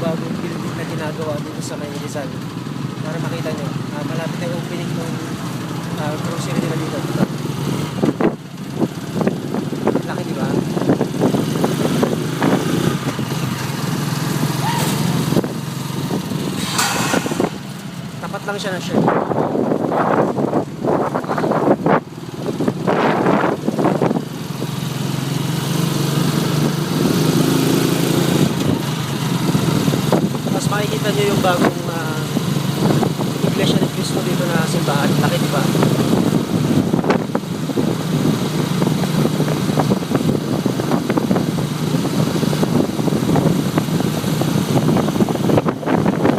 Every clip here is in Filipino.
bagong building na ginagawa dito sa may Rizal. Para makita nyo, ah, malapit na yung opening ng uh, grocery nila dito. Ito. Laki di ba? Tapat lang siya na shirt. Makikita nyo yung bagong uh, Iglesia ni Cristo dito na simbahan. Laki di ba?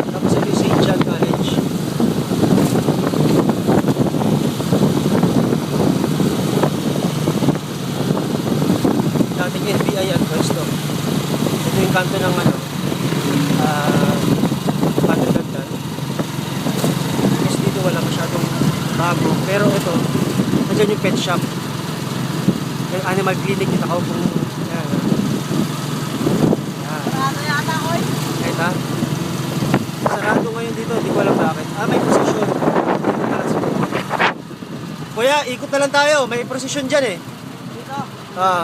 Tapos ito yung St. John College. Dating NBI at Pwesto. Ito yung kanto ng ano, ah, bago. Pero ito, nandiyan yung pet shop. Yung animal clinic, yung nakaupo. Yan. Yan. Ano yata ko eh. Kahit ha? Sarado ngayon dito, hindi ko alam bakit. Ah, may prosesyon. Kuya, ikot na lang tayo. May prosesyon dyan eh. Dito. Ah,